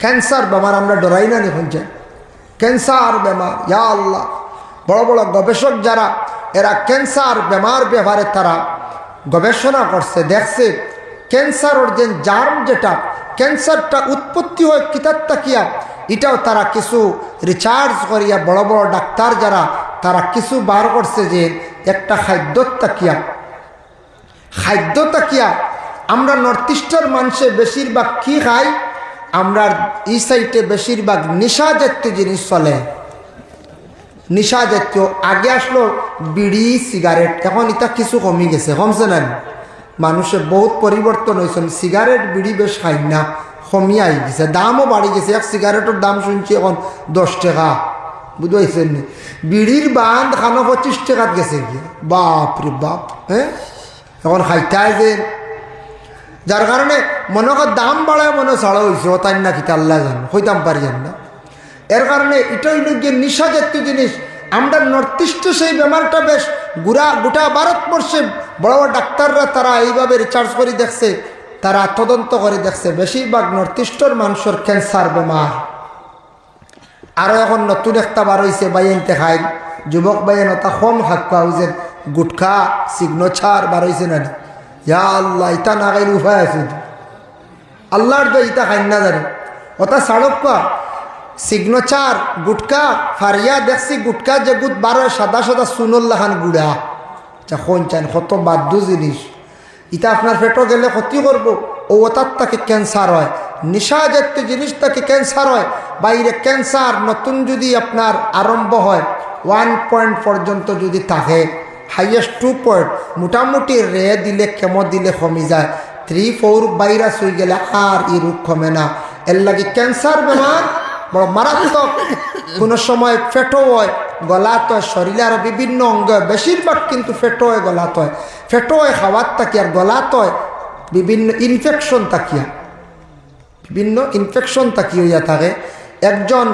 Cancer বেমার আমরা ডরাই না নি শুনছেন ক্যান্সার বেমার, ইয়া আল্লাহ। বড় বড় গবেষক যারা, এরা ক্যান্সার বেমার ব্যাপারে তারা গবেষণা করছে, দেখছে ক্যান্সারর যে জার্ম যেটা, ক্যান্সারটা উৎপত্তি হয় কিতার তাকিয়া, এটাও তারা কিছু রিচার্জ করিয়া বড় বড় ডাক্তার যারা, তারা কিছু বার করছে যে একটা খাদ্য তাকিয়া। খাদ্য তাকিয়া, আমরা নর্থ ইস্টের মানুষে বেশিরভাগ কী খাই? আমরা এই সাইডে বেশিরভাগ নিশা জাতীয় জিনিস চলে। নিশা জাতীয় আগে আসলো বিড়ি, সিগারেট, এখন এটা কিছু কমে গেছে, কমছে না। মানুষে বহুত পরিবর্তন হয়েছে সিগারেট, বিড়ি বেশ খাই না কমিয়ে আই গেছে, দামও বাড়ি গেছে, এক সিগারেটের দাম শুনছি এখন দশ টাকা বুঝতে বিড়ির বান্ধ খানো পঁচিশ টাকাত গেছে বাপ রে বাপ হ্যাঁ? এখন খাইতায় যে যার কারণে মনে দাম বাড়ায় মনে ছাড়া হয়েছে ও তাই না কিতা আল্লাহ জান হইতাম পারি না। এর কারণে এটাই গিয়ে নিশা জাতীয় জিনিস আমরা নর্থ ইস্টে সেই বেমারটা বেশ গুড়া, গোটা ভারতবর্ষে বড় বড় ডাক্তাররা তারা এইভাবে রিচার্জ করে দেখছে, তারা তদন্ত করে দেখছে, বেশিরভাগ নর্থ ইস্টের মানুষের ক্যান্সার বেমার আরও এখন নতুন একটা বার হয়েছে বাইনতে খাই যুবক বাইন ওটা কম খাক্কা হয়েছে গুটখা সিগনেচার বার হয়েছে না? ইয়া আল্লাহ ইটা না খাইলে উপায় আছে আল্লাহর তো ইটা খাই না জানে ওটা সাড়ক্কা সিগনেচার গুটকা ফারিয়া দেখছি গুটকা যে গুট বারো সাদা সাদা সুনল্লাহান গুড়া। যখন চান, কত বাদ্য জিনিস। ইটা আপনার পেটও গেলে ক্ষতি করব ও ওটার তাকে ক্যান্সার হয়। নিশা জাতীয় জিনিস তাকে ক্যান্সার হয়। বাইরে ক্যান্সার নতুন যদি আপনার আরম্ভ হয় ওয়ান পয়েন্ট পর্যন্ত যদি থাকে। Highest two point. মোটামুটি রে দিলে কেমো দিলে কমে যায়। থ্রি ফোর ভাইরাস হয়ে গেলে আর ই রোগ কমে না। এর লাগে ক্যান্সার বেমার বড় মারাত্মক কোনো সময় ফেটো হয়, গলাত হয় শরীরে আরও বিভিন্ন অঙ্গ বেশিরভাগ কিন্তু ফেটো হয়, গলাত হয়। ফেটো হয় খাওয়ার থাকি আর গলাত হয়। বিভিন্ন ইনফেকশন তাকিয়া বিভিন্ন ইনফেকশন তাকি হইয়া থাকে। একজন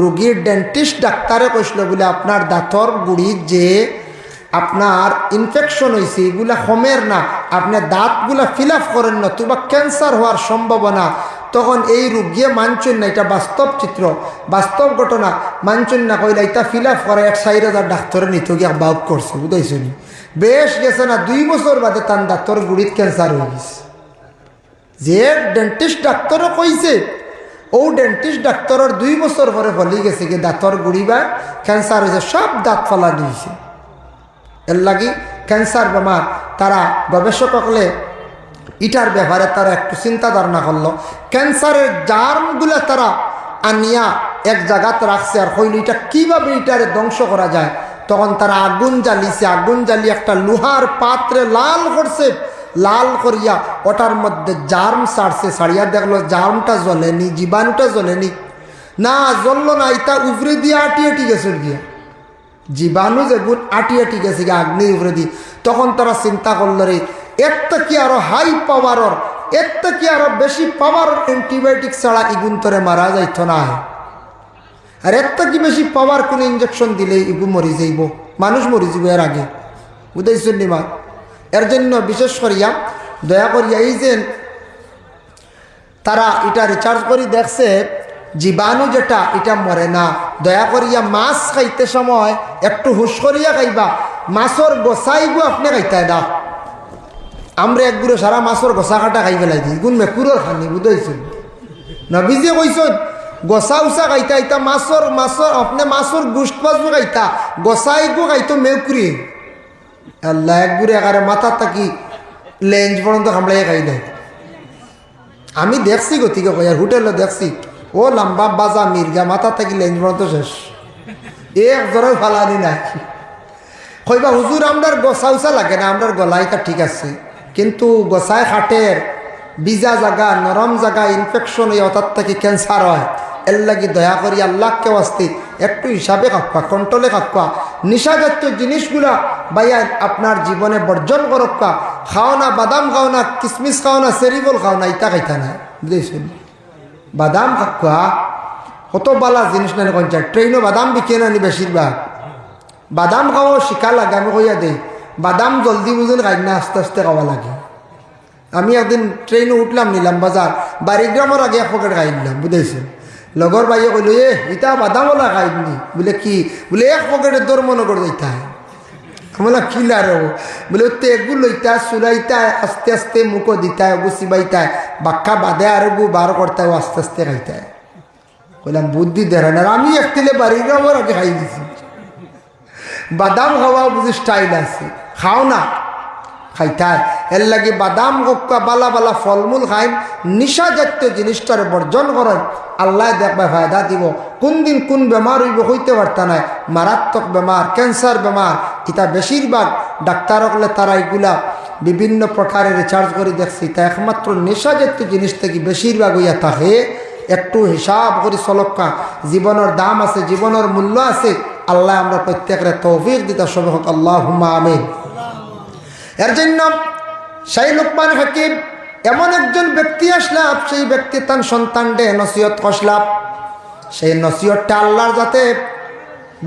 রুগীর ডেন্টিস্ট ডাক্তারে কইছিল বলে আপনার দাঁতর গুড়ির যে আপনার ইনফেকশন হয়েছে এগুলা কমের না। আপনি দাঁতগুলা ফিল আপ করেন না তুবা ক্যান্সার হওয়ার সম্ভাবনা। তখন এই রুগিয়ে মানছেন না, এটা বাস্তব চিত্র। বাস্তব ঘটনা, মানছেন না, কইলে এটা ফিল আপ করে, এক সাইড হাজার ডাক্তারে নিত গিয়া বাউক করছে, বুঝাইছেন? বেশ গেছে না, দুই বছর বাদে তার দাঁতর গুড়িত ক্যান্সার হয়ে গেছে। যে ডেন্টিস্ট ডাক্তারও কইছে, ও ডেন্টিস্ট ডাক্তারের দুই বছর পরে ফলি গেছে কি দাঁতর গুড়ি বা ক্যান্সার হয়েছে, সব দাঁত ফলা দিয়েছে। এর লাগি ক্যান্সার বেমার। তারা গবেষক হলে ইটার ব্যাপারে তারা একটু চিন্তা ধারণা করল। ক্যান্সারের জার্মগুলো তারা আনিয়া এক জায়গাতে রাখছে আর হইল এটা কীভাবে এটারে ধ্বংস করা যায়? তখন তারা আগুন জ্বালিয়েছে আগুন জ্বালিয়ে একটা লোহার পাত্রে লাল করছে। লাল করিয়া ওটার মধ্যে জার্ম ছাড়ছে। সারিয়া দেখল জার্মটা জ্বলেনি, জীবাণুটা জ্বলেনি। না, জ্বললো না এটা উফরে দিয়ে আটি আটি গেছে গিয়া। জীবাণু যেগুন আটি আটি গেছে আগ্নি উফরে দিয়ে তখন তারা চিন্তা করল রে একটা কি আরও হাই পাওয়ারর একটা কি আরও বেশি পাওয়ার অ্যান্টিবায়োটিক ছাড়া ইগুন তরে মারা যাইত না আর একটা কি বেশি পাওয়ার কোনো ইঞ্জেকশন দিলে ইগু মরি যাইব, মানুষ মরি যাব এর আগে। বুঝাইছেন নি মা? এর জন্য বিশেষ করিয়া, দয়া করিয়া এই যে তারা এটা রিচার্জ করি দেখছে জীবাণু যেটা, এটা মরে না। দয়া করিয়া মাছ খাইতে সময়, একটু হুশ করিয়া খাইবা। মাছর গোসাইগু আপনি খাইতে না। আমরা একগুলো সারা মাছর গোসা কাটা খাই পেলাই দিই গুণ মেকুরর খানি বুঝাইছেন নবীজে কইছেন গসা উসা খাইতা, ইতা মাছর মাছর আপনি মাছর গুষ্ট পাজু খাইতা। গসাইগু খাইতো মেকুরি আল্লাহ একগুড়ে একারে মাথা থাকি লেঞ্জ পর্যন্ত কামড়াইয়া খাই দেয় আমি দেখছি গতিকে কয়ার হোটেলে দেখছি। ও লম্বা বাজা মির্গা, মাথা থাকি পর্যন্ত শেষ। এক জোরে ফালানি নাই। কইবা হুজুর আমরার গসা উসা লাগে না আমরার গলাইটা ঠিক আছে। কিন্তু গসায় খাটের বিজা জাগা নরম জাগা ইনফেকশন এই অর্থাৎ থেকে ক্যান্সার হয়। এর লাগি দয়া করি আল্লাহকে আসতে একটু হিসাবে কাকুয়া কন্ট্রোলে কাকুয়া নিশা জাতীয় জিনিসগুলা বাইয়া আপনার জীবনে বর্জন করক্কা খাও না বাদাম খাও না কিসমিস খাও না সেরিবল খাও না ইটা খাইতা না বুঝেছেন বাদাম কাকুয়া কত বালা জিনিস না কঞ্চা ট্রেনও বাদাম বিকে না নি বেশিরভাগ বাদাম খাওয়া শিকা লাগে, আমি কইয়া দেই বাদাম জলদি বুঝুন খাই না আস্তে আস্তে খাওয়া লাগে। আমি একদিন ট্রেনে উঠলাম নিলাম বাজার বাড়িগ্রামের আগে এক পকেট খাই নিলাম বুঝেছেন লগর ভাইয়ে কইল এ ইটা বাদামলা খাইনি বলে, কি? বলে এক পকেটের দর মনে করে দিতে আমরা কিলার বলে তো এগুলো লইতা চুলাইতা আস্তে আস্তে মুখো দিতায় গু চিবাইতায় বাক্কা বাদে আর গু বার করতে আস্তে আস্তে খাইতায় বললাম বুদ্ধি দেয় না আমি একটিলে বাড়িগ্রামের আগে খাই দিছি বাদাম খাওয়া বুঝি স্টাইল আছে খাও না খাইতায় এর লাগে বাদাম গক্কা বালা বালা ফলমূল খাই নিশা জাতীয় জিনিসটারে বর্জন করেন। আল্লাহ দেখবে ফায়দা দিব। কোন দিন কোন বেমার হইব হইতে পারতা নাই। মারাত্মক বেমার ক্যান্সার বেমার এটা বেশিরভাগ ডাক্তার হলে তারা এগুলা বিভিন্ন প্রকারের রিচার্জ করে দেখছি। তা একমাত্র নেশা জাতীয় জিনিস থেকে বেশিরভাগ হইয়া থাকে। একটু হিসাব করে চলক্কা জীবনের দাম আছে, জীবনের মূল্য আছে। আল্লাহ আমরা প্রত্যেকের তৌফিক দিতে সব আল্লাহ হুমা আমিন। এর জন্য সেই লোকমান হাকিম এমন একজন ব্যক্তি আসলাম, সেই ব্যক্তি তার সন্তানডে নসিহত কষলাম সেই নসিহতটা আল্লাহর যাতে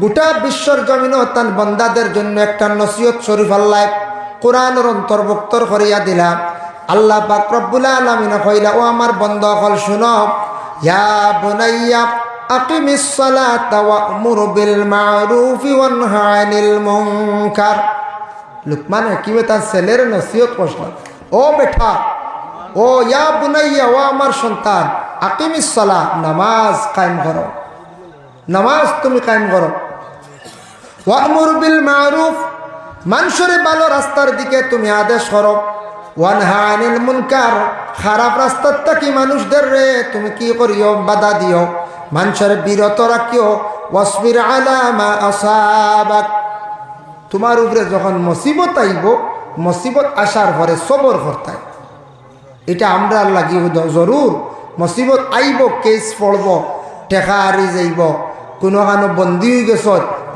গোটা বিশ্বর জমিনও তার বন্দাদের জন্য একটা নসিহত শরীফ আল্লাহ কোরআনের অন্তর্ভুক্ত করিয়া দিলাম। আল্লাহ পাক রব্বুল আলমিন কইলা, ও আমার বন্ধ, হল শুনো, ইয়া বুনাইয়া আকিমিস সালাতা মা'রুফি ওয়ানহা আনিল লুকমান হাকিমে তার ছেলের নসিহত করলাম ও বেঠা ও ইয়া বুনাইয়া, ও আমার সন্তান আকিমিস সালা নামাজ কায়েম করো। নামাজ তুমি কায়েম করো। ওয়ামুর বিল মারুফ মানুষের ভালো রাস্তার দিকে তুমি আদেশ করো। ওয়ান হানিল মুনকার, খারাপ রাস্তার থাকি মানুষদের রে, তুমি কি করিও, বাধা দিও। মানুষের বিরত রাখিও। ওয়াসবির আলামা আসাবাক। তোমার উপরে যখন মুসিবত আইব, মুসিবত আসার পরে সবর করতায় এটা আমরা লাগি জরুর। মুসিবত আইব, কেস পড়ব টেকা হারি যাইব কোনো কানো বন্দি হয়ে গেছ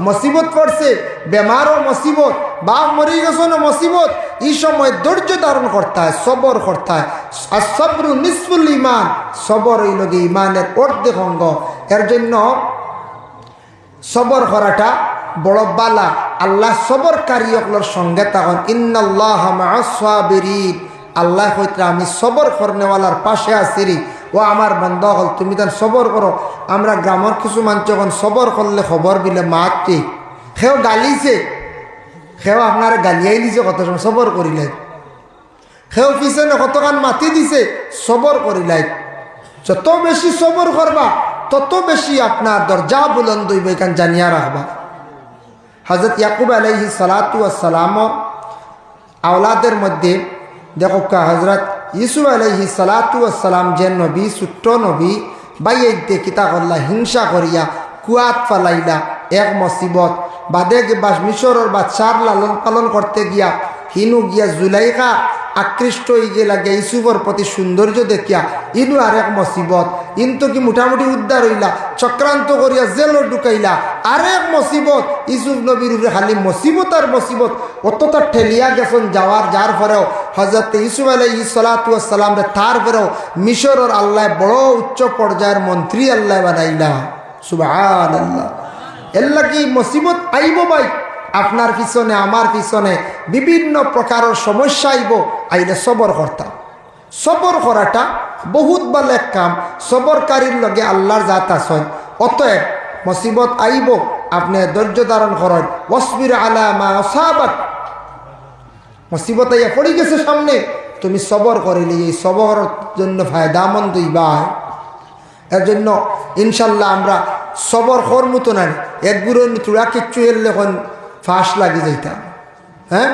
মুসিবত পড়ছে, বেমারও মুসিবত বা মরি গেছ না মুসিবত, এই সময় ধৈর্য ধারণ করতে হয়, সবর করতে হয়। আর সবরু নিসফুল ইমান, সবর এই লগে ইমানের অর্ধেক অঙ্গ। এর জন্য সবর করাটা বড় বালা, আল্লাহ সবর কারিয়কলোর সঙ্গে তখন ইন্নাল্লাহ সাবিরিন। আল্লাহ হইতে আমি সবর করনেওয়ালার পাশে আসিরি ও আমার বন্ধ হল তুমি তার সবর করো আমরা গ্রামের কিছু মানুষ যখন সবর করলে খবর বিলে মাতটি সেও গালিছে। সেও আপনার গালিয়াই দিছে কত সময় সবর করিলে সেও পিছনে কতখান মাতি দিছে, সবর করিলাই যত বেশি সবর করবা তত বেশি আপনার দরজা বুলন্দ হইব এখান জানিয়া রাখবা হজরত ইয়াকুব আলহি সালাতু সালামর আওলাদের মধ্যে, দেখো কা হজরত ইসু আলহি সালাতু সালাম যে নবী ছোট্ট নবী বাইতে কিতা করলা হিংসা করিয়া কুয়াত ফালাইলা এক মসিবত। বাদে বা মিশরের বাদশার লালন পালন করতে গিয়া হিনু গিয়া জুলাইকা আকৃষ্ট হয়ে লাগে ইসুফর প্রতি সৌন্দর্য দেখিয়া ইনু আর এক মসিবত ইন তো কি মোটামুটি উদ্ধার হইলা চক্রান্ত করিয়া জেলও ঢুকাইলা। আর এক মসিবত ইসুফ নবীর উপরে খালি মসিবত আর মসিবত অতটা ঠেলিয়া গেছেন যাওয়ার যার পরেও হজরত ইসুফ আলাই সালাতাম তার পরেও মিশরের আল্লাহ বড় উচ্চ পর্যায়ের মন্ত্রী আল্লাহ বানাইলা। সুবাহ আল্লাহ এল্লা কি মুসিবত আইব ভাই আপনার পিছনে, আমার পিছনে বিভিন্ন প্রকারের সমস্যা আইব, আইলে সবর করতাম সবর করাটা বহুত ভালো এক কাম। সবরকারীর লগে আল্লাহর জাত আসন অতএব মুসিবত আইব, আপনি ধৈর্য ধারণ করেন। ওসবির আলামা সাবাক মুসিবত আইয়া পড়ে গেছে সামনে, তুমি সবর করিলে, এই সবর জন্য ফায়দামন্দ ইবা এর জন্য ইনশাল্লাহ আমরা সবর কর মতো না এক গুঁড়ো চূড়া কিচ্ছু এখন ফাঁস লাগি যাইতাম হ্যাঁ?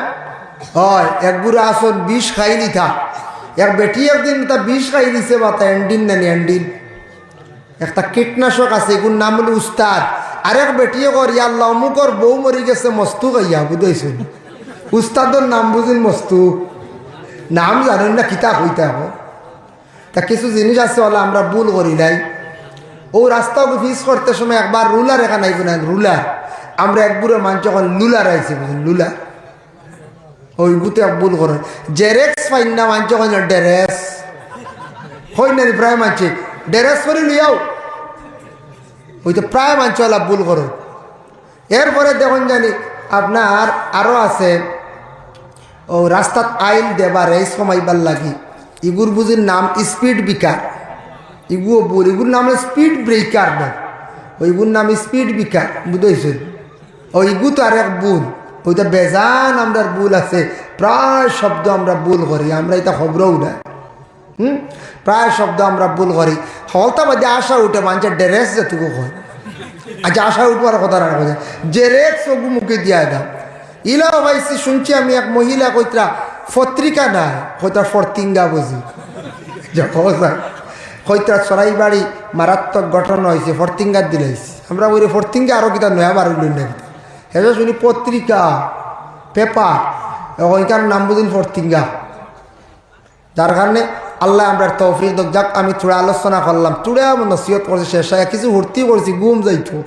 হয়, এক গুঁড়ো আসন বিষ খাই নিতা এক বেটি একদিন তা বিষ খাই দিছে বা তা এন্ডিন নানি, এন্ডিন। একটা কীটনাশক আছে, এগুর নাম হলো উস্তাদ। আরেক বেটিয়ে কর ইয়াল্লা অমুকর বউ মরি গেছে, মস্তু গাইয়া বুঝেছেন উস্তাদর নাম বুঝিন মস্তু। নাম জানেন না, কিতা হইতে হবে? তা কিছু জিনিস আছে হলে আমরা ভুল করি নাই। ও রাস্তা ফিস করতে সময় একবার রুলার এখানে রুলার। আমরা এক বুড়ো মানুষ যখন লুলা আইছি বুঝলেন? লুলা? ওই বুতে ভুল করেন জেরেক্স ফাইন না মানুষ যখন ডেরেস। হই না প্রায় মানছে। ডেরেস করে লিয়াও ওই তো প্রায় মানছে ওলা ভুল করো। এরপরে দেখুন জানি, আপনার আরও আছে, ও রাস্তাত আইল দেবার এই সময়বার লাগি। ইগুর বুঝির নাম স্পিড বিকার। ইগুও বুল ইগুর নাম স্পিড ব্রেকার না। ওইগুর নাম স্পিড বিকার বুঝেছেন ও ইগু তো আর এক বুল ওইটা বেজান আমরা বুল আছে। প্রায় শব্দ আমরা বুল করি, আমরা এটা খবরও না। হুম? প্রায় শব্দ আমরা ভুল করি। হলতা বাদে আশা উঠে মানুষের ড্রেস যেটুকু হয়। আচ্ছা আশা উঠবার কথা না। কথা জেরেক সবু মুখে দিয়া দাও ইলাও ভাইছি শুনছি আমি এক মহিলা কইত্রা পত্রিকা নাই। কইতা, ফরতিঙ্গা বুঝি। কইত্রা চড়াই বাড়ি মারাত্মক ঘটনা হয়েছে ফরতিঙ্গার দিলাইছি। আমরা বলি, ফরতিঙ্গা আরও কিতা নয়া না হেবে শুনি পত্রিকা, পেপার ওইখান নাম বুঝিন ফরতিঙ্গা যার কারণে আল্লাহ আমরা তৌফিক যাক আমি থোড়া আলোচনা করলাম। তুড়ে নসিহত করছি শেষ হয় কিছু ভর্তি করছি গুম যাইতো।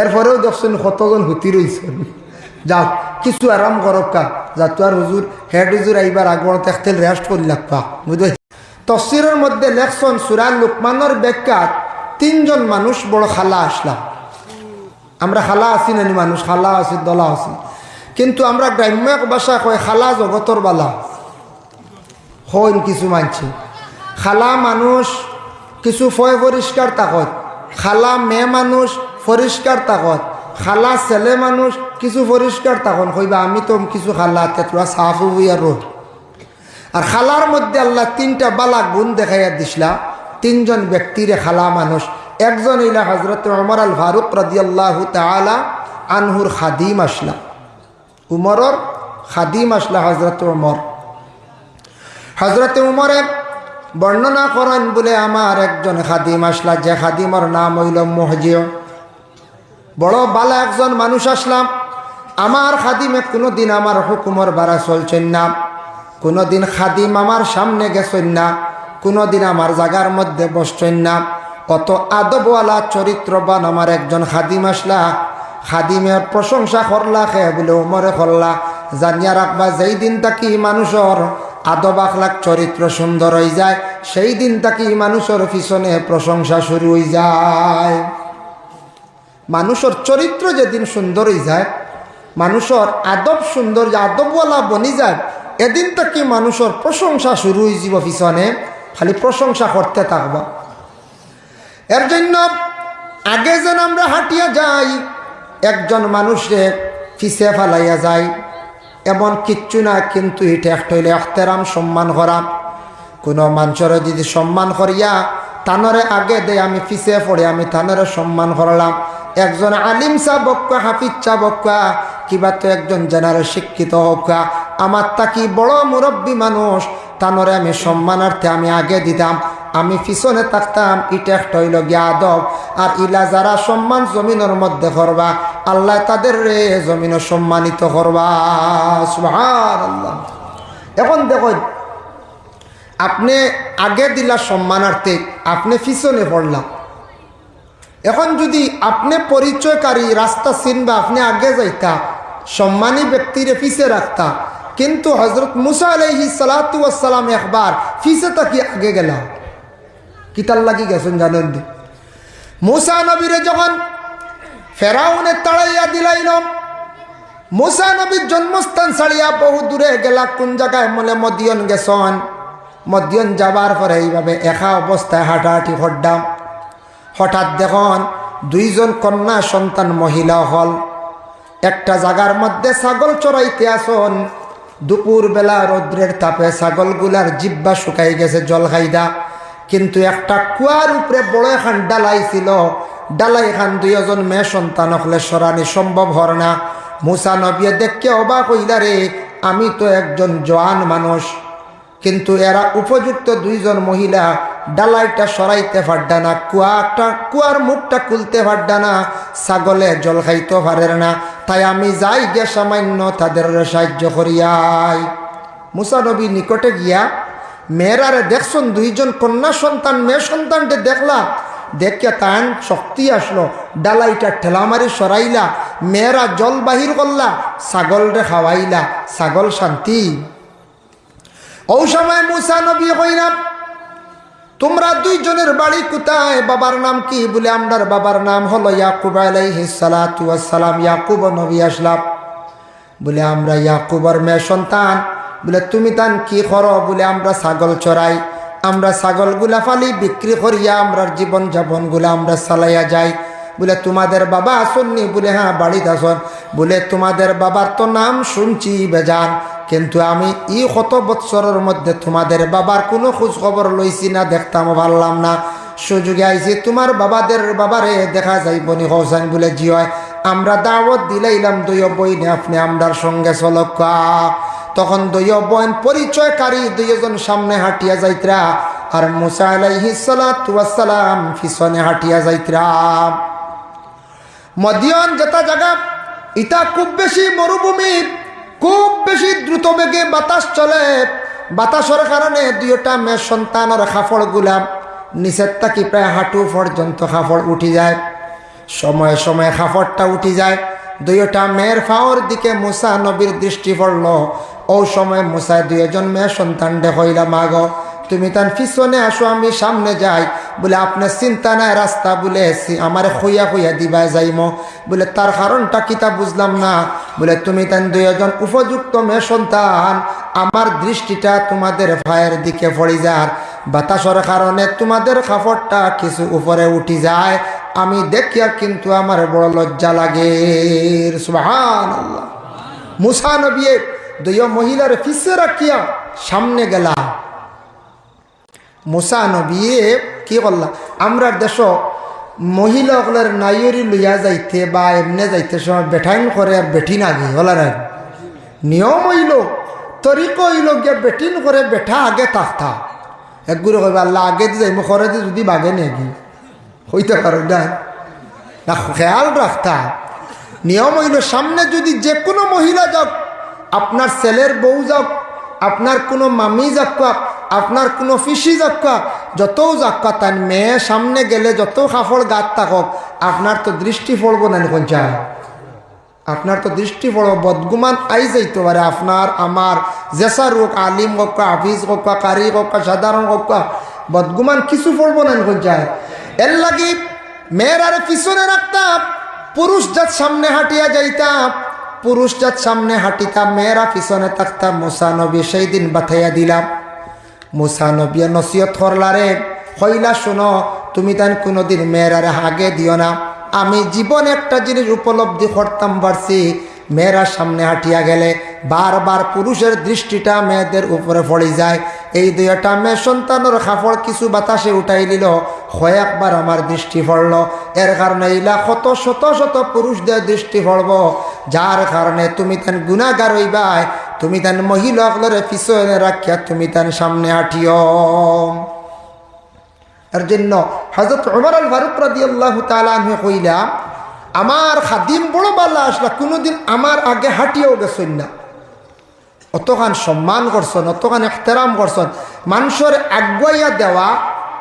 এরপরেও দেখছেন কতজন হুতি রয়েছেন যাক, কিছু আরাম করক কা। যাতো আর হুজুর, হেড হুজুর এইবার আগর তেখতেল রেস্ট করি লাগবা বুঝতে তফসিরের মধ্যে লেখছেন সুরাল লুকমানের ব্যাখ্যাত তিনজন মানুষ বড় খালা আসলাম। আমরা খালা আছি নানি মানুষ, খালা আছি, দলা আছি। কিন্তু আমরা গ্রাম্য ভাষা কয় খালা জগতর বালা। হইন কিছু মানছি। খালা মানুষ কিছু ফয় পরিষ্কার তাকত। খালা মেয়ে মানুষ পরিষ্কার তাকত। খালা ছেলে মানুষ কিছু পরিষ্কার তখন কইবা আমি তো কিছু খালা তেতুরা সাফ হইয়া রোড আর খালার মধ্যে আল্লাহ তিনটা বালা গুণ দেখাইয়া দিসলা তিনজন ব্যক্তিরে খালা মানুষ একজন ইলা হজরত ওমর আল ফারুক রাদিয়াল্লাহ তালা আনহুর খাদিম আসলা। উমরর খাদিম আসলা হজরত ওমর হজরত উমরে বর্ণনা করেন বলে আমার একজন খাদিম আসলা, যে খাদিমর নাম হইল মহজিও বড় বালা একজন মানুষ আসলাম আমার খাদিমে কোনো দিন আমার হুকুমর বাড়া চলছেন না। কোনো দিন খাদিম আমার সামনে গেছেন না। কোনো দিন আমার জাগার মধ্যে বসছেন না। কত আদবওয়ালা চরিত্রবান আমার একজন খাদিম আসলা। খাদিমের প্রশংসা করলা খে বলে উমরে করলা। জানিয়া রাখবা, যেই দিন তাকি মানুষের আদব আখলাক চরিত্র সুন্দর হয়ে যায়, সেই দিন তাকি মানুষের পিছনে প্রশংসা শুরু হয়ে যায়। মানুষের চরিত্র যেদিন সুন্দর হয়ে যায়, মানুষের আদব সুন্দর আদবওয়ালা বনি যায় এদিন তাকি মানুষের প্রশংসা শুরু হয়ে যাব পিছনে, খালি প্রশংসা করতে থাকব। এর জন্য আগে যেন আমরা হাঁটিয়া যাই, একজন মানুষে ফিসে ফেলাইয়া যাই এমন কিচ্ছু না, কিন্তু এটা একটা হইলে এখতেরাম সম্মান করা। কোনো মানুষের যদি সম্মান করিয়া তানরে আগে দেয়, আমি পিছিয়ে পড়ে, আমি তানরে সম্মান করলাম। একজন আলিম চা বক্কা, হাফিজ চা বক্কা, কিবা তো একজন জেনারেল শিক্ষিত হোকা আমার তাকি বড় মুরব্বী মানুষ? তানরে আমি সম্মানার্থে আমি আগে দিতাম, আমি পিছনে থাকতাম, ইটা একটা হইল গিয়া আদব। আর ইলা যারা সম্মান জমিনের মধ্যে করবা আল্লাহ তাদের রে জমিন সম্মানিত করবা। আল্লাহ এখন দেখো, আপনি আগে দিলা সম্মানার্থে, আপনি পিছনে পড়লাম এখন যদি আপনি পরিচয়কারী, রাস্তা চিনবা, আপনি আগে যাইতা, সম্মানী ব্যক্তিরে পিছে রাখতা। কিন্তু হজরত মুসা আলহি সালাতাম একবার ফিসে তাকি আগে গেলাম কিতার লাগি গেছেন জানেন মুসা নবীরে যখন ফেরাউনে তাড়াইয়া দিলাইলাম, মুসা নবীর জন্মস্থান ছাড়িয়া বহু দূরে গেলা, কোন জায়গায় মনে মদিয়ন গেছন, মদিয়ন যাবার পরে এইভাবে একা অবস্থায় হাঁটাহাঁটি হড্ডাম হঠাৎ দেখুন দুইজন কন্যা সন্তান মহিলা হল। একটা জায়গার মধ্যে ছাগল চড়াইতে আসন। দুপুর বেলা রৌদ্রের তাপে ছাগলগুলার জিব্বা শুকাই গেছে জল খাইদা কিন্তু একটা কুয়ার উপরে বড় এখান ডালাই ছিল। ডালাই খান দুইজন মেয়ে সন্তান হলে সরানি সম্ভব হর না। মুসা নবিয়ে দেখকে অবাক হইলা রে, আমি তো একজন জোয়ান মানুষ। কিন্তু এরা উপযুক্ত দুইজন মহিলা ডালাইটা সরাইতে পারডা না, কুয়াটা, কুয়ার মুখটা খুলতে পারডা না, ছাগলে জল খাইতে পারে না। তাই আমি যাই গে সামান্য তাদের সাহায্য করিয়াই। মুসা নবী নিকটে গিয়া মেয়েরারে দেখছন, দুইজন কন্যা সন্তান, মেয়ে সন্তানটে দেখলা, দেখিয়া তান শক্তি আসলো, ডালাইটা ঠেলা মারি সরাইলা, মেয়েরা জল বাহির করলা ছাগল রে খাওয়াইলা, ছাগল শান্তি। ও সময় মুসা নবী কইলাম তোমরা দুইজনের বাড়ি কোথায়? বাবার নাম কি বলে আমরার বাবার নাম হলো ইয়াকুব আলাইহিসালাম ইয়াকুব নবী আসলাম। বলে, আমরা ইয়াকুবর মেয়ে সন্তান। বলে, তুমি তান কি করো? বলে, আমরা ছাগল চড়াই। আমরা ছাগলগুলা ফালি, বিক্রি করিয়া আমরা জীবন যাপন যাপনগুলা আমরা চালাইয়া যাই। বলে, তোমাদের বাবা আসননি? বলে হ্যাঁ বাড়িতে আসন। বলে, তোমাদের বাবার তো নাম শুনছি, বেজান। কিন্তু আমি ই কত বৎসরের মধ্যে তোমাদের বাবার কোনো খোঁজ খবর লইছি না, দেখতাম পারলাম না। সুযোগে আইছি, তোমার বাবাদের বাবারে দেখা যাইব নি হোসেন বলে জি হয় আমরা দাওয়াত দিলাইলাম দুই বইনে আপনি আমরার সঙ্গে চলকা তখন দুই বইন পরিচয়কারী দুইজন সামনে হাঁটিয়া যাইতরা, আর মুসা পিছনে হাঁটিয়া যাইতরা। মদিয়ন যেটা জায়গা ইটা খুব বেশি মরুভূমি খুব বেশি দ্রুত বেগে বাতাস চলে। বাতাসের কারণে দুইটা মেয়ে সন্তানের খাফড় গুলাম। নিচের তাকি প্রায় হাঁটু পর্যন্ত খাফড় উঠি যায়। সময়ে সময়ে খাফড়টা উঠি যায়। দুইটা মেয়ের ফাওয়ার দিকে মুসা নবীর দৃষ্টি পড়ল। ও সময় মুসায় দুইজন মেয়ে সন্তান দেখইলা মাগ তুমি তার পিছনে আসো, আমি সামনে যাই। বলে আপনার চিন্তা নাই, রাস্তা বলে আমার খুইয়া খুইয়া দিবা যাইম। বলে, তার কারণটা কিতা বুঝলাম না। বলে, তুমি তান দুইজন উপযুক্ত মেয়ে সন্তান, আমার দৃষ্টিটা তোমাদের ভাইয়ের দিকে পড়ে যার। বাতাসর কারণে তোমাদের কাপড়টা কিছু উপরে উঠি যায়। আমি দেখিয়া কিন্তু আমার বড় লজ্জা লাগে। সুহান আল্লাহ মুসা নবিয়ে দুই মহিলার পিছে রাখিয়া সামনে গেলা মুসা নবিয়ে কি করলা? আমরা দেশ মহিলাগুলোর নাইয়রি লইয়া যাইতে বা এমনে যাইতে সময় বেঠাইন করে আর বেঠিন আগে হলার নিয়ম হইল, তরিক হইল গিয়া বেঠিন করে বেঠা আগে থাকতা। একগুলো কইবা, আল্লাহ, আগে দিয়ে যাই করে যদি বাগে নেগি হইতে পারো না না, খেয়াল রাখতা। নিয়ম হইল, সামনে যদি যে কোনো মহিলা যাক, আপনার ছেলের বউ যাক আপনার কোনো মামি যাক্কা আপনার কোনো ফিসি যাক্কা যতও যাক্কা তার মেয়ে সামনে গেলে যত কাপড় গাত থাকক, আপনার তো দৃষ্টি পড়ব না এখন চায় আপনার তো দৃষ্টি পড়ব, বদগুমান আই যাইতে পারে, আপনার, আমার, জেসা রোগ, আলিম হকা হাফিজ হকা কারি হকা সাধারণ হকা বদগুমান কিছু পড়ব না এখন চায় এর লাগি মেয়ের আরে পিছনে রাখতাম, পুরুষ যাত সামনে হাঁটিয়া যাইতাম পুরুষ যাত সামনে হাঁটিতাম মেয়েরা পিছনে থাকতাম মুসানবী সেই দিন বাথাইয়া দিলাম। মুসানবী নসিয়ত করলারে হইলা শোনো, তুমি তান কোনোদিন মেয়েরারে হাগে দিও না। আমি জীবন একটা জিনিস উপলব্ধি করতাম পারছি মেয়েরা সামনে হাঁটিয়া গেলে বারবার পুরুষের দৃষ্টিটা মেয়েদের উপরে পড়ে যায়। এই দুইটা মেয়ে সন্তানের খাফড় কিছু বাতাসে উঠাই দিল একবার আমার দৃষ্টি পড়ল। এর কারণে এইলা শত শত শত পুরুষদের দৃষ্টি পড়ব। যার কারণে তুমি তেন গুণাগার হইবাই, তুমি তেন মহিলাগুলোর পিছনে রাখিয়া তুমি তেন সামনে হাঁটিও এর জন্য হজরত উমর আল ফারুক রাদি আল্লাহ আমার খাদিম বড় বাল্লা আসলা, কোনোদিন আমার আগে হাঁটিয়েও গেছেন না। অতখান সম্মান করছেন, অতখান এখতেরাম করছেন। মানুষের আগুয়াইয়া দেওয়া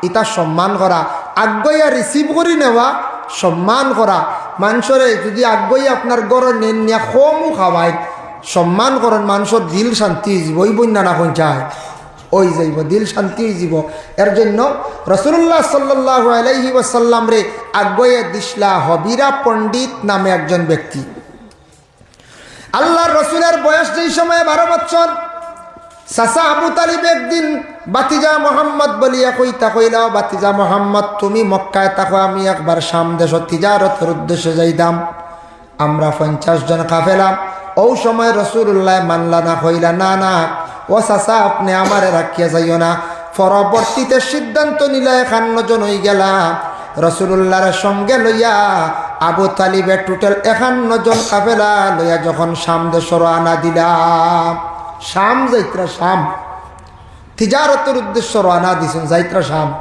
এটা সম্মান করা, আগুয়াইয়া রিসিভ করি নেওয়া সম্মান করা। মানুষের যদি আগুয়াইয়া আপনার গড়ে নেন কমও খাওয়ায়। সম্মান করেন, মানুষের দিল শান্তি যাব ওই বন্যা না চায় ওই যাইব দিল শান্তি যাব এর জন্য রসুল্লাহ সাল্লাহ আলাইহি রে আগুয়ে দিসলা হবিরা পণ্ডিত নামে একজন ব্যক্তি। আল্লাহর রসুলের বয়স যেই সময় বারো বছর সাসা আবু তালিব একদিন বাতিজা মোহাম্মদ বলিয়া কইতা কইলাও, বাতিজা মোহাম্মদ, তুমি মক্কায় তাকো আমি একবার সাম দেশ তিজারতের উদ্দেশ্যে যাইতাম। আমরা পঞ্চাশ জন কাফেলাম ও সময় রসুল্লাহ মানলা না, কইলা, না না, ও চাচা, আপনি আমারে রাখিয়া যাইও না। পরবর্তীতে সিদ্ধান্ত নিলে, একান্ন জন হয়ে গেলা। রসুল্লাহর সঙ্গে লইয়া আবু তালিবে টোটাল একান্ন জন কাফেলা লইয়া যখন শাম দেশর আনা দিলাম। শাম যাইত্রা, শাম। তিজারতের উদ্দেশ্য রানা দিছেন যাইত্রা শাম।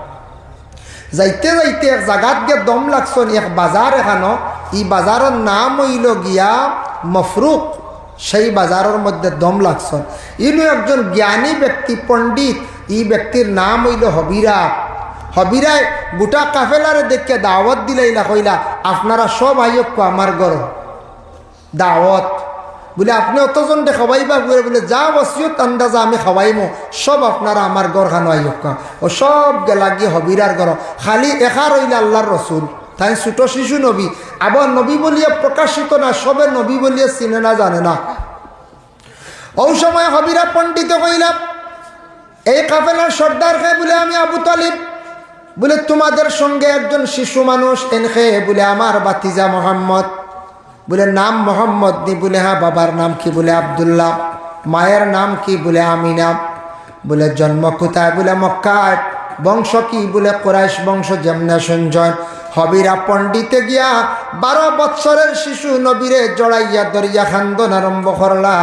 যাইতে যাইতে এক জায়গাত গিয়ে দম লাগছন, এক বাজার এখানো। ই বাজারের নাম হইল গিয়া মফরুক। সেই বাজারের মধ্যে দম লাগছন। ইনু একজন জ্ঞানী ব্যক্তি, পণ্ডিত। ই ব্যক্তির নাম হইল হবিরা। হবিরায় গোটা কাফেলারে দেখে দাওয়াত দিলাইলা, কইলা, আপনারা সব আইয়ক আমার গর দাওয়াত বলে, আপনি অতজন দে খাওয়াইবা? বলে বলে, যা বসিয়ত আন্দাজা আমি খাওয়াইমো। সব আপনারা আমার গড় খানো আইয়ক ও সব গেলা গিয়ে হবিরার গর খালি একা রইলে আল্লাহর রসুল তাই ছোট শিশু নবী। আবার নবী বলিয়া প্রকাশিত না, সবে নবী বলিয়া চিনে না, জানে না। ও সময় হবিরা পণ্ডিত কইলাম, এই কাফেলার সর্দার খায় বলে আমি আবু তালিব? বলে, তোমাদের সঙ্গে একজন শিশু মানুষ এন খেয়ে বলে আমার বাতিজা মোহাম্মদ বলে, নাম মোহাম্মদ নি বলে হ্যাঁ বাবার নাম কি বলে, আবদুল্লাহ, মায়ের নাম কি বলে, আমিনা, বলে, জন্ম কোথায়, বলে, মক্কায়, বংশ কি বলে, কোরাইশ বংশ যেমনা সঞ্জয়, হবিরা পণ্ডিতে গিয়া বারো বৎসরের শিশু নবীরে জড়াইয়া দরিয়া খান্দন আরম্ভ করলা।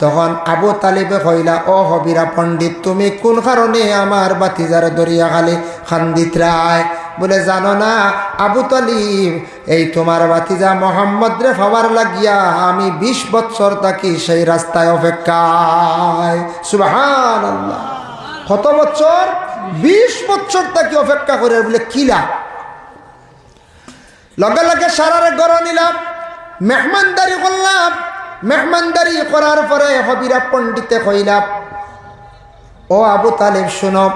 তখন আবু তালিবে কইলা, ও হবিরা পণ্ডিত, তুমি কোন কারণে আমার বাতিজার দরিয়া খালি খান্দিত রায়? বলে, জানো না, আবু তালিব, এই তোমার বাতিজা মোহাম্মদ রে ফাবার লাগিয়া আমি বিশ বৎসর থাকি সেই রাস্তায় অপেক্ষায়। সুবাহান কত বছর বিশ বছর তাকে অপেক্ষা করে, বলে কিলা লগে লগে সারারে গড় নিলাম, মেহমানদারি করলাম মেহমানদারি করার পরে হবিরা পণ্ডিতে কইলাম, ও আবু তালেব, শুনো,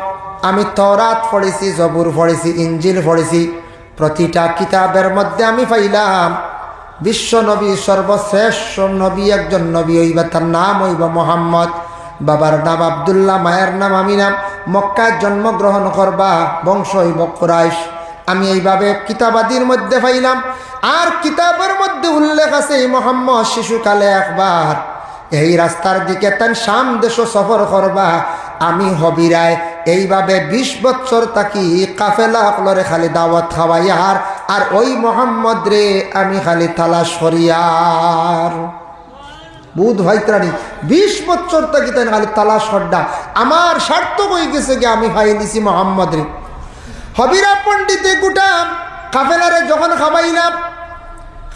আমি তরাত পড়েছি, জবুর পড়েছি, ইঞ্জিল পড়েছি, প্রতিটা কিতাবের মধ্যে আমি পাইলাম, বিশ্ব নবী, সর্বশ্রেষ্ঠ নবী, একজন নবী হইবা, তার নাম হইব মোহাম্মদ, বাবার নাম আবদুল্লাহ, মায়ের নাম আমি নাম মক্কায় জন্মগ্রহণ করবা, বংশ হইব কুরাইশ। আমি এইভাবে কিতাবাদির মধ্যে পাইলাম। আর কিতাবের মধ্যে উল্লেখ আছে, এই মোহাম্মদ শিশুকালে একবার এই রাস্তার দিকে তান শাম দেশ সফর করবা। আমি হবিরায় এইভাবে বিশ বছর তাকি কাফেলা অকলরে খালি দাওয়াত খাওয়াইয়ার আর ওই মোহাম্মদ রে আমি খালি তালাশ করিয়ার বুধ ভাইত্রাণী বিশ বছর তাকি তাই খালি তালাশ হড্ডা। আমার স্বার্থ হয়ে গেছে কি আমি ভাই নিছি মোহাম্মদ রে। হবিরা পণ্ডিতে গুটা কাফেলারে যখন খাবাইলাম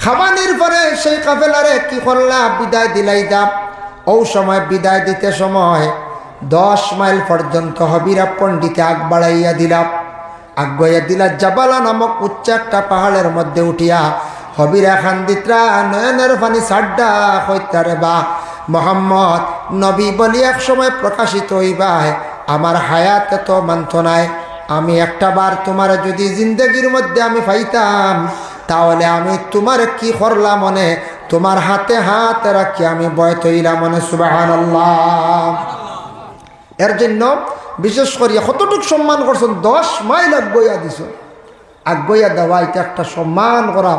খাবানির পরে সেই কাফেলারে কি করলাম? বিদায় দিলাইতাম ও সময় বিদায় দিতে সময় দশ মাইল পর্যন্ত হবিরা পণ্ডিতে আগ বাড়াইয়া দিলাম। আগুয়াইয়া দিলা জাবালা নামক উচ্চ একটা পাহাড়ের মধ্যে উঠিয়া হবিরা খান্দিত্রা নয়নের পানি সাড্ডা হইতারে বা। মোহাম্মদ নবী বলি এক সময় প্রকাশিত হইবায়, আমার হায়াত তো মানত নাই। আমি একটা বার তোমার যদি জিন্দগির মধ্যে আমি পাইতাম, তাহলে আমি তোমার কি করলাম মনে? তোমার হাতে হাত রাখি, আমি বয় তৈলাম মনে সুবাহান এর জন্য বিশেষ করিয়া কতটুক সম্মান করছেন, দশ মাইল আগুয়া দিছ। আগুয়া দেওয়া, এটা একটা সম্মান করা,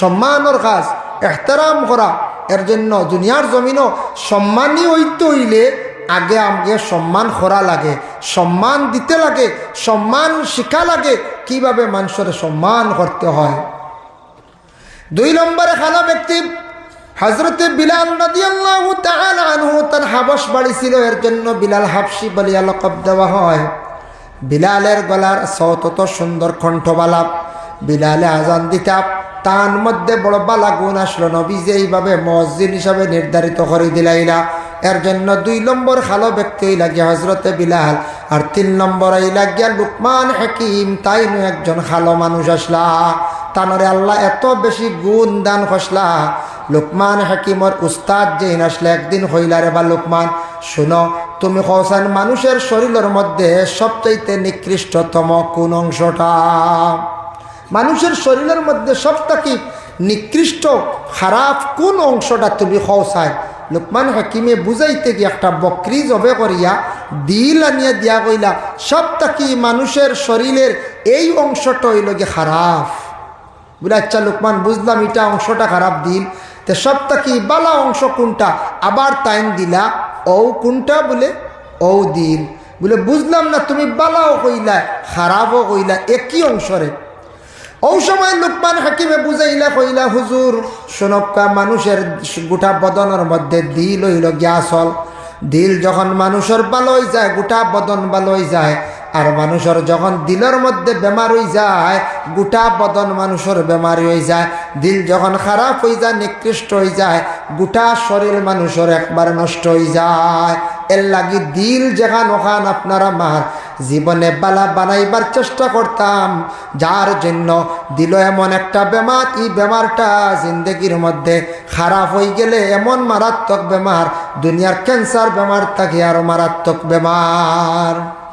সম্মানের কাজ, এহতারাম করা। এর জন্য দুনিয়ার জমিনও সম্মানই হইতে হইলে আগে আমাকে সম্মান করা লাগে, সম্মান দিতে লাগে, সম্মান শিখা লাগে, কীভাবে মানুষের সম্মান করতে হয়? দুই নম্বরে খানা ব্যক্তি হজরতে বিলাল তার হাবস বাড়ি ছিল, এর জন্য বিলাল হাবসি বলিয়া লকব দেওয়া হয়। বিলালের গলার সতত সুন্দর কণ্ঠবালাপ বিলালে আজান দিতাম। তার মধ্যে বড় বালা গুণ আসলো নবী যে এইভাবে মসজিদ হিসাবে নির্ধারিত করে দিলাইলা। এর জন্য দুই নম্বর খালো ব্যক্তি লাগিয়া হজরতে বিলাল আর তিন নম্বর হইলা গিয়া লুকমান হাকিম, তাই একজন খালো মানুষ আসলা। তানরে আল্লাহ এত বেশি গুণ দান খসলা। লুকমান হাকিমর উস্তাদ যে আসলে একদিন হইলারে বা লুকমান, শুনো, তুমি কৌসান মানুষের শরীরের মধ্যে সবচাইতে নিকৃষ্টতম কোন অংশটা? মানুষের শরীরের মধ্যে সবটাকি নিকৃষ্ট, খারাপ কোন অংশটা তুমি কৌসায় লোকমান হাকিমে বুঝাইতে গিয়ে একটা বকরি জবে করিয়া দিল আনিয়া দিয়া কইলা, সবটাকি মানুষের শরীরের এই অংশটা হইল গিয়ে খারাপ। বলে আচ্ছা লোকমান, বুঝলাম এটা অংশটা খারাপ দিল। তো সবটা কি বালা অংশ কোনটা? আবার টাইম দিলা ও কোনটা বলে? ও দিল। বলে, বুঝলাম না, তুমি বালাও কইলা, খারাপও কইলা, একই অংশরে। ও সময় লোকমান হাকিমে বুঝাইলা কইলা, হুজুর সোনক্কা মানুষের গোটা বদনের মধ্যে দিল হইল হল। দিল যখন মানুষের ভালো হয়ে যায়, গোটা বদন ভালো যায় আর মানুষের যখন দিলের মধ্যে বেমার হয়ে যায়, গোটা বদন মানুষের বেমারি হয়ে যায়, দিল যখন খারাপ হয়ে যায়, নিকৃষ্ট হয়ে যায়, গোটা শরীর মানুষের একবার নষ্ট হয়ে যায়। এর লাগি দিল যেখান ওখান আপনারা মার। জীবনে বালা বানাইবার চেষ্টা করতাম, যার জন্য দিল এমন একটা বেমার, এই বেমারটা জিন্দগির মধ্যে খারাপ হয়ে গেলে এমন মারাত্মক বেমার, দুনিয়ার ক্যান্সার বেমার থাকে আরও মারাত্মক বেমার?